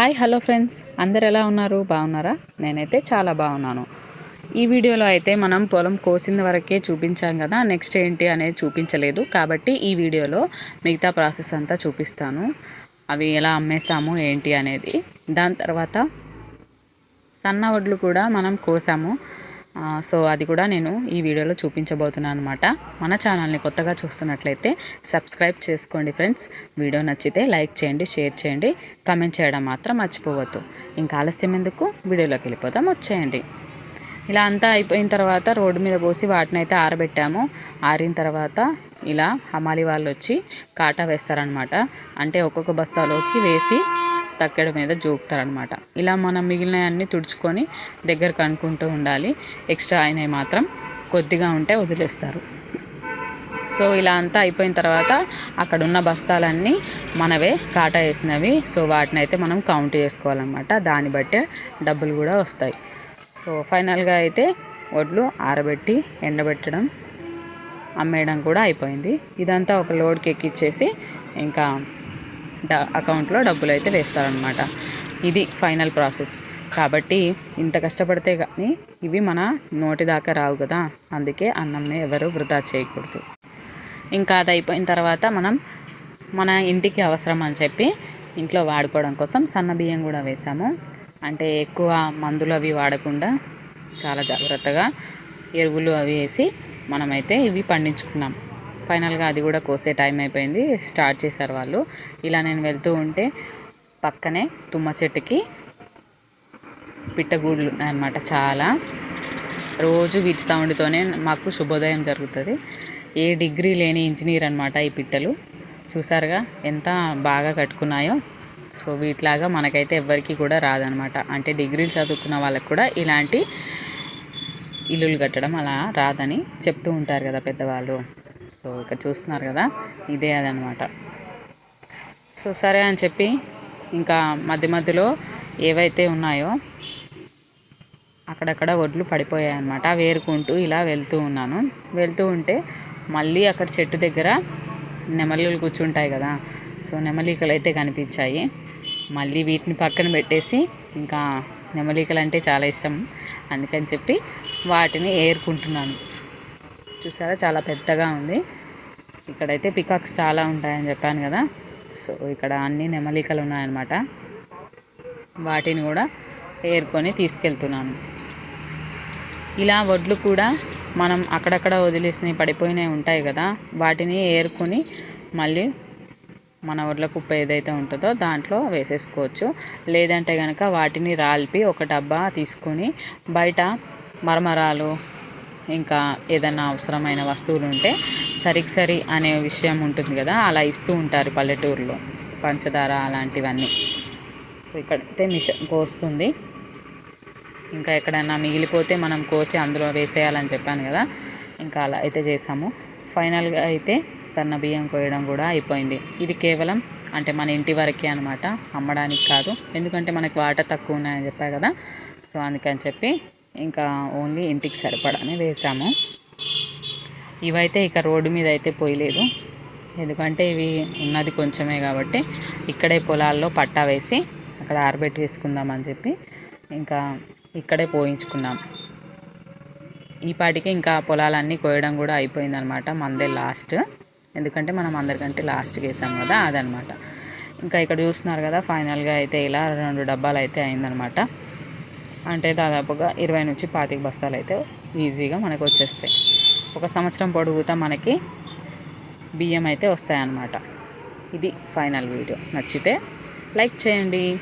Hi hello friends. అందరు ఎలా ఉన్నారు? బాగున్నారా? నేనైతే చాలా బాగున్నాను. ఈ వీడియోలో అయితే మనం పొలం కోసిన వరకే చూపించాం కదా నెక్స్ట్ ఏంటి అనేది చూపించలేదు. కాబట్టి ఈ వీడియోలో మిగతా ప్రాసెస్ అంతా చూపిస్తాను. అవి ఎలా అమ్మేసాము ఏంటి అనేది. దాని తర్వాత సన్న వడ్లు కూడా మనం కోసాము. సో అది కూడా నేను ఈ వీడియోలో చూపించబోతున్నాను అనమాట మన ఛానల్ని కొత్తగా చూస్తున్నట్లయితే సబ్స్క్రైబ్ చేసుకోండి ఫ్రెండ్స్. వీడియో నచ్చితే లైక్ చేయండి షేర్ చేయండి కమెంట్ చేయడం మాత్రం మర్చిపోవద్దు. ఇంకా ఆలస్యం ఎందుకు? వీడియోలోకి వెళ్ళిపోతాం వచ్చేయండి. ఇలా అంతా అయిపోయిన తర్వాత రోడ్డు మీద పోసి వాటిని అయితే ఆరబెట్టాము. ఆరిన తర్వాత ఇలా హమాలి వాళ్ళు వచ్చి కాటా వేస్తారనమాట అంటే ఒక్కొక్క బస్తాలోకి వేసి తక్కెడ మీద జోకుతారనమాట ఇలా మనం మిగిలినవన్నీ తుడుచుకొని దగ్గరకు అనుకుంటూ ఉండాలి. ఎక్స్ట్రా అయినవి మాత్రం కొద్దిగా ఉంటే వదిలేస్తారు. సో ఇలా అంతా అయిపోయిన తర్వాత అక్కడ ఉన్న బస్తాలన్నీ మనవే కాటా వేసినవి. సో వాటిని అయితే మనం కౌంట్ చేసుకోవాలన్నమాట. దాన్ని బట్టే డబ్బులు కూడా వస్తాయి. సో ఫైనల్గా అయితే వడ్లు ఆరబెట్టి ఎండబెట్టడం అమ్మేయడం కూడా అయిపోయింది. ఇదంతా ఒక లోడ్కి ఎక్కిచ్చేసి ఇంకా అకౌంట్లో డబ్బులు అయితే వేస్తారనమాట ఇది ఫైనల్ ప్రాసెస్ కాబట్టి ఇంత కష్టపడితే కానీ ఇవి మన నోటి దాకా రావు కదా అందుకే అన్నంని ఎవరు వృధా చేయకూడదు. ఇంకా అది అయిపోయిన తర్వాత మనం మన ఇంటికి అవసరం అని చెప్పి ఇంట్లో వాడుకోవడం కోసం సన్న బియ్యం కూడా వేసాము. అంటే ఎక్కువ మందులు అవి వాడకుండా చాలా జాగ్రత్తగా ఎరువులు అవి వేసి మనమైతే ఇవి పండించుకున్నాం. ఫైనల్గా అది కూడా కోసే టైం అయిపోయింది స్టార్ట్ చేశారు వాళ్ళు. ఇలా నేను వెళ్తూ ఉంటే పక్కనే తుమ్మ చెట్టుకి పిట్టగూళ్ళు ఉన్నాయన్నమాట చాలా. రోజు వీటి సౌండ్తోనే మాకు శుభోదయం జరుగుతుంది. ఏ డిగ్రీ లేని ఇంజనీర్ అనమాట ఈ పిట్టలు. చూసారుగా ఎంత బాగా కట్టుకున్నాయో. సో వీటిలాగా మనకైతే ఎవ్వరికీ కూడా రాదనమాట అంటే డిగ్రీలు చదువుకున్న వాళ్ళకి కూడా ఇలాంటి ఇల్లులు కట్టడం అలా రాదని చెప్తూ ఉంటారు కదా పెద్దవాళ్ళు. సో ఇక్కడ చూస్తున్నారు కదా ఇదే అదనమాట సో సరే అని చెప్పి ఇంకా మధ్య మధ్యలో ఏవైతే ఉన్నాయో అక్కడక్కడ ఒడ్లు పడిపోయాయి అనమాట వేరుకుంటూ ఇలా వెళ్తూ ఉన్నాను. వెళ్తూ ఉంటే మళ్ళీ అక్కడ చెట్టు దగ్గర నెమలికలు కూర్చుంటాయి కదా సో నెమలీకలు అయితే కనిపించాయి. మళ్ళీ వీటిని పక్కన పెట్టేసి ఇంకా నెమలికలు అంటే చాలా ఇష్టం. అందుకని చెప్పి వాటిని ఏరుకుంటున్నాను. చూసారా? చాలా పెద్దగా ఉంది. ఇక్కడైతే పికాక్స్ చాలా ఉంటాయని చెప్పాను కదా. సో ఇక్కడ అన్ని నెమలికలు ఉన్నాయన్నమాట. వాటిని కూడా ఏరుకొని తీసుకెళ్తున్నాను. ఇలా వడ్లు కూడా మనం అక్కడక్కడ వదిలేసినవి పడిపోయినవి ఉంటాయి కదా. వాటిని ఏరుకొని మళ్ళీ మన వడ్ల కుప్ప ఏదైతే ఉంటుందో దాంట్లో వేసేసుకోవచ్చు. లేదంటే కనుక వాటిని రాల్పి ఒక డబ్బా తీసుకొని బయట మరమరాలు ఇంకా ఏదైనా అవసరమైన వస్తువులు ఉంటే సరికి సరి అనే విషయం ఉంటుంది కదా అలా ఇస్తూ ఉంటారు పల్లెటూరులో. పంచదార అలాంటివన్నీ. సో ఇక్కడైతే మిషన్ కోస్తుంది. ఇంకా ఎక్కడైనా మిగిలిపోతే మనం కోసి అందులో వేసేయాలని చెప్పాను కదా ఇంకా అలా అయితే చేసాము. ఫైనల్గా అయితే సన్న బియ్యం కోయడం కూడా అయిపోయింది. ఇది కేవలం అంటే మన ఇంటి వరకే అనమాట అమ్మడానికి కాదు. ఎందుకంటే మనకి వాటర్ తక్కువ ఉన్నాయని చెప్పా కదా సో అందుకని చెప్పి ఇంకా ఓన్లీ ఇంటికి సరిపడానే వేసాము. ఇవైతే ఇక రోడ్డు మీద అయితే పోయలేదు. ఎందుకంటే ఇవి ఉన్నది కొంచెమే కాబట్టి ఇక్కడే పొలాల్లో పట్టా వేసి అక్కడ ఆరబెట్టి వేసుకుందామని చెప్పి ఇంకా ఇక్కడే పోయించుకున్నాం. ఈ పాటికి ఇంకా పొలాలన్నీ కోయడం కూడా అయిపోయిందనమాట మందే లాస్ట్. ఎందుకంటే మనం అందరికంటే లాస్ట్కి వేసాం కదా అదనమాట. ఇంకా ఇక్కడ చూస్తున్నారు కదా ఫైనల్గా అయితే ఇలా రెండు డబ్బాలు అయితే అయిందనమాట. అంటే దాదాపుగా ఇరవై నుంచి పాతిక బస్తాలు అయితే ఈజీగా మనకు వచ్చేస్తాయి. ఒక సంవత్సరం పొడుగుతా మనకి బియ్యం అయితే వస్తాయన్నమాట. ఇది ఫైనల్ వీడియో. నచ్చితే లైక్ చేయండి.